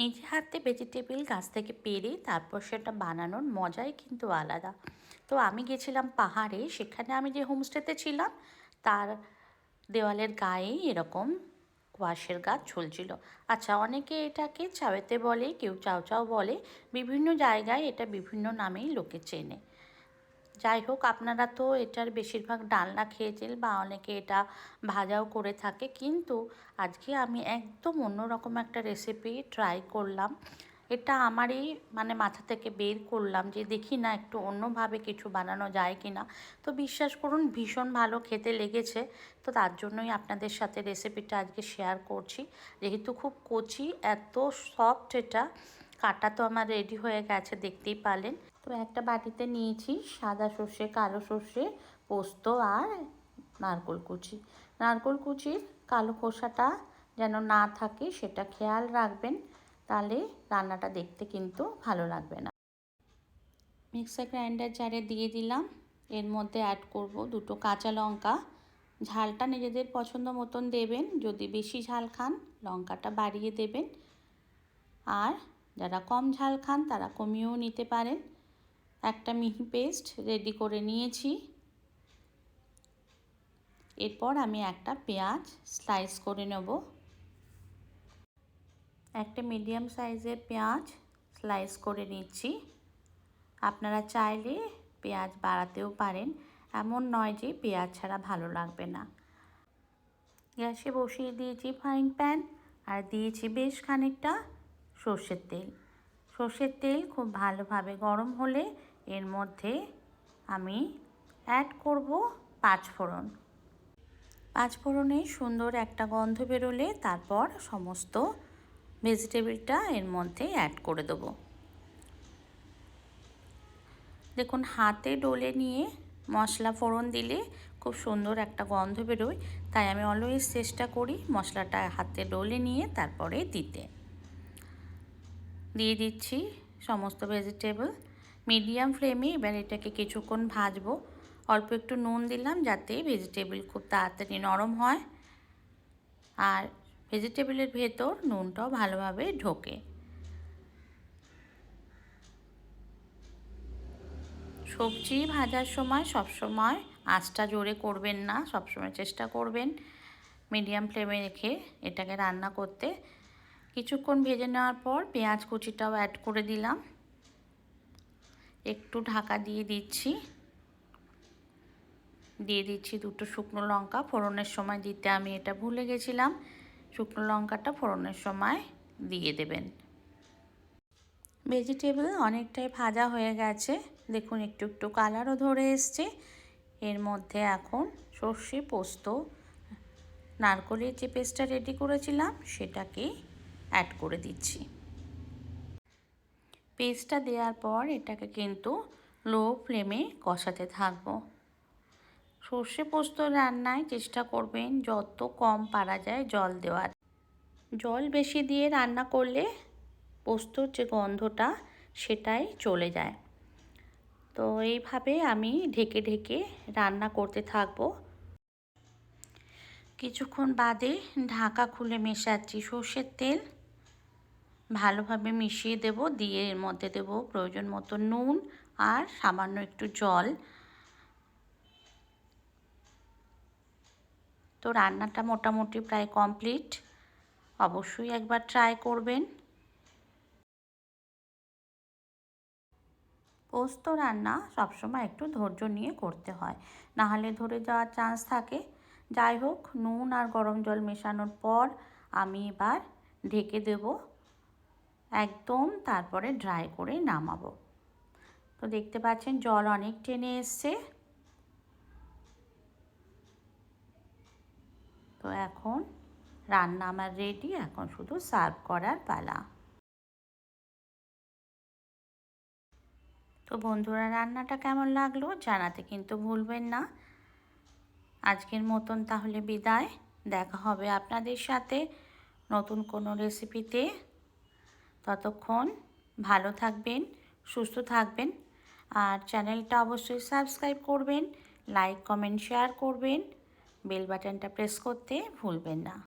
নিজে হাতে ভেজিটেবিল গাছ থেকে পেরে তারপর সেটা বানানোর মজাই কিন্তু আলাদা। তো আমি গেছিলাম পাহাড়ে, সেখানে আমি যে হোমস্টেতে ছিলাম, তার দেওয়ালের গায়েই এরকম কোয়াশের গাছ ঝুলছিল। আচ্ছা অনেকে এটাকে চাওয়েতে বলে, কেউ চাও চাও বলে, বিভিন্ন জায়গায় এটা বিভিন্ন নামেই লোকে চেনে। যাই হোক আপনারা তো এটার বেশিরভাগ ডালনা খেয়েছেন বা অনেকে এটা ভাজাও করে থাকে। কিন্তু আজকে আমি একদম অন্যরকম একটা রেসিপি ট্রাই করলাম। এটা আমারই মানে মাথা থেকে বের করলাম যে দেখি না একটু অন্যভাবে কিছু বানানো যায় কি না তো বিশ্বাস করুন, ভীষণ ভালো খেতে লেগেছে। তো তার জন্যই আপনাদের সাথে রেসিপিটা আজকে শেয়ার করছি। যেহেতু খুব কচি, এত সফট এটা। কাটা তো আমার রেডি হয়ে গেছে, দেখতেই পারলেন। তো একটা বাটিতে নিয়েছি সাদা সর্ষে, কালো সর্ষে, পোস্ত আর নারকোল কুচি। নারকোল কুচির কালো খোসাটা যেন না থাকে সেটা খেয়াল রাখবেন, তাহলে রান্নাটা দেখতে কিন্তু ভালো লাগবে না। মিক্সার গ্রাইন্ডার জারে দিয়ে দিলাম। এর মধ্যে অ্যাড করব দুটো কাঁচা লঙ্কা। ঝালটা নিজেদের পছন্দ মতন দেবেন, যদি বেশি ঝাল খান লঙ্কাটা বাড়িয়ে দেবেন। আর যারা কম ঝাল খান তারা কমিয়েও নিতে পারেন। একটা মিহি পেস্ট রেডি করে নিয়েছি। এরপর আমি একটা পেঁয়াজ স্লাইস করে নেব। একটা মিডিয়াম সাইজের পেঁয়াজ স্লাইস করে নিচ্ছি। আপনারা চাইলে পেঁয়াজ বাড়াতেও পারেন, এমন নয় যে পেঁয়াজ ছাড়া ভালো লাগবে না। গ্যাসে বসিয়ে দিয়েছি ফ্রাইং প্যান আর দিয়েছি বেশ খানিকটা সর্ষের তেল। সর্ষের তেল খুব ভালোভাবে গরম হলে এর মধ্যে আমি অ্যাড করব পাঁচফোড়ন পাঁচফোড়নে সুন্দর একটা গন্ধ বেরোলে তারপর সমস্ত ভেজিটেবিলটা এর মধ্যে অ্যাড করে দেবো। দেখুন, হাতে ডলে নিয়ে মশলা ফোড়ন দিলে খুব সুন্দর একটা গন্ধ বেরোয়, তাই আমি অলওয়েজ চেষ্টা করি মশলাটা হাতে ডলে নিয়ে তারপরে দিতে। দিয়ে দিচ্ছি সমস্ত ভেজিটেবল। মিডিয়াম ফ্লেমে এবার এটাকে কিছুক্ষণ ভাজবো। অল্প একটু নুন দিলাম যাতে ভেজিটেবল খুব তাড়াতাড়ি নরম হয়। আর ভেজিটেবলের ভেতর নুনটাও ভালোভাবে ঢোকে। সবজি ভাজার সময় সব সময় আঁচটা জোরে করবেন না, সবসময় চেষ্টা করবেন মিডিয়াম ফ্লেমে রেখে এটাকে রান্না করতে। কিছুক্ষণ ভেজে নেওয়ার পর পেঁয়াজ কুচিটাও অ্যাড করে দিলাম। একটু ঢাকা দিয়ে দিচ্ছি। দিয়ে দিচ্ছি দুটো শুকনো লঙ্কা। ফোড়নের সময় দিতে আমি এটা ভুলে গেছিলাম। শুকনো লঙ্কাটা ফোড়নের সময় দিয়ে দেবেন। ভেজিটেবল অনেকটাই ভাজা হয়ে গেছে। দেখুন, একটু একটু কালারও ধরে এসছে। এর মধ্যে এখন সর্ষে পোস্ত। নারকলের যে পেস্টটা রেডি করেছিলাম, সেটাকে অ্যাড করে দিচ্ছি। পেস্টটা দেওয়ার পর এটাকে কিন্তু লো ফ্লেমে কষাতে থাকব। সর্ষে পোস্ত রান্নায় চেষ্টা করবেন যত কম পারা যায় জল দেওয়ার। জল বেশি দিয়ে রান্না করলে পোস্তর যে গন্ধটা সেটাই চলে যায়। তো এইভাবে আমি ঢেকে ঢেকে রান্না করতে থাকব। কিছুক্ষণ বাদে ঢাকা খুলে মেশাচ্ছি সর্ষের তেল। ভালোভাবে মিশিয়ে দেব, দিয়ে এর মধ্যে দেব প্রয়োজন মতো নুন আর সামান্য একটু জল। তো রান্নাটা মোটামুটি প্রায় কমপ্লিট। অবশ্যই একবার ট্রাই করবেন। পোস্ত রান্না সবসময় একটু ধৈর্য নিয়ে করতে হয় নাহলে ধরে যাওয়ার চান্স থাকে। যাই হোক, নুন আর গরম জল মেশানোর পর আমি এবার ঢেকে দেব একদম তারপরে ড্রাই করে নামাবো। তো দেখতে পাচ্ছেন জল অনেক টেনে এসছে। তো এখন রান্না আমার রেডি এখন শুধু সার্ভ করার পালা। তো বন্ধুরা, রান্নাটা কেমন লাগল জানাতে কিন্তু ভুলবেন না। আজকের মতন তাহলে বিদায়। দেখা হবে আপনাদের সাথে নতুন কোনো রেসিপিতে ততক্ষণ ভালো থাকবেন, সুস্থ থাকবেন আর চ্যানেলটা অবশ্যই সাবস্ক্রাইব করবেন, লাইক, কমেন্ট, শেয়ার করবেন, বেল বাটনটা প্রেস করতে ভুলবেন না।